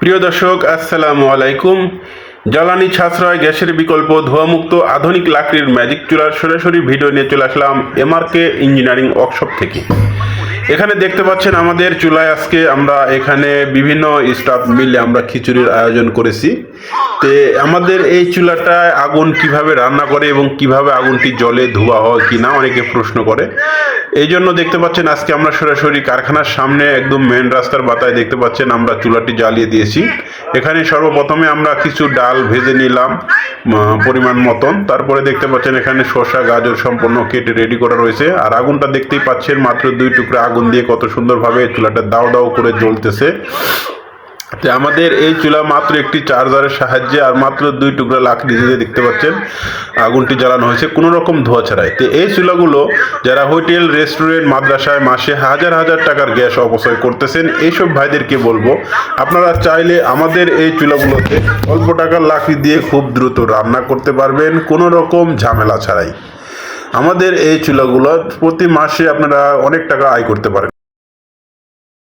প্রিয় দর্শক, আসসালামু আলাইকুম। জ্বালানি ছাশ্রয় গ্যাসের বিকল্প, ধোয়ামুক্ত, আধুনিক লাকড়ির ম্যাজিক চুলার সরাসরি ভিডিও নিয়ে চলে আসলাম এমআরকে ইঞ্জিনিয়ারিং ওয়ার্কশপ থেকে। এখানে দেখতে পাচ্ছেন আমাদের চুলায় আজকে আমরা এখানে বিভিন্ন স্টাফ মিলে আমরা খিচুড়ির আয়োজন করেছি। তে আমাদের এই চুলাটায় আগুন কীভাবে রান্না করে এবং কীভাবে আগুনটি জলে ধোয়া হয় কি না, অনেকে প্রশ্ন করে। এই জন্য দেখতে পাচ্ছেন আজকে আমরা সরাসরি কারখানার সামনে একদম মেন রাস্তার বাতায় দেখতে পাচ্ছেন আমরা চুলাটি জ্বালিয়ে দিয়েছি। এখানে সর্বপ্রথমে আমরা কিছু ডাল ভেজে নিলাম পরিমাণ মতন। তারপরে দেখতে পাচ্ছেন এখানে শসা, গাজর সম্পূর্ণ কেটে রেডি করা রয়েছে। আর আগুনটা দেখতেই পাচ্ছেন মাত্র দুই টুকরা আগুন দিয়ে কত সুন্দরভাবে চুলাটা দাও দাও করে জ্বলতেছে। তো আমাদের এই চুলা মাত্র একটি চার্জারের সাহায্যে আর মাত্র দুই টুকরা লাকড়ি দিয়ে দেখতে পাচ্ছেন, আগুনটি জ্বালানো হয়েছে কোনো রকম ধোঁয়া ছাড়াই। তো এই চুলাগুলো যারা হোটেল, রেস্টুরেন্ট, মাদ্রাসায় মাসে হাজার হাজার টাকার গ্যাস অপচয় করতেছেন, এইসব ভাইদেরকে বলব, আপনারা চাইলে আমাদের এই চুলাগুলোতে অল্প টাকার লাকড়ি দিয়ে খুব দ্রুত রান্না করতে পারবেন, কোনো রকম ঝামেলা ছাড়াই। আমাদের এই চুলাগুলো প্রতি মাসে আপনারা অনেক টাকা আয় করতে পারেন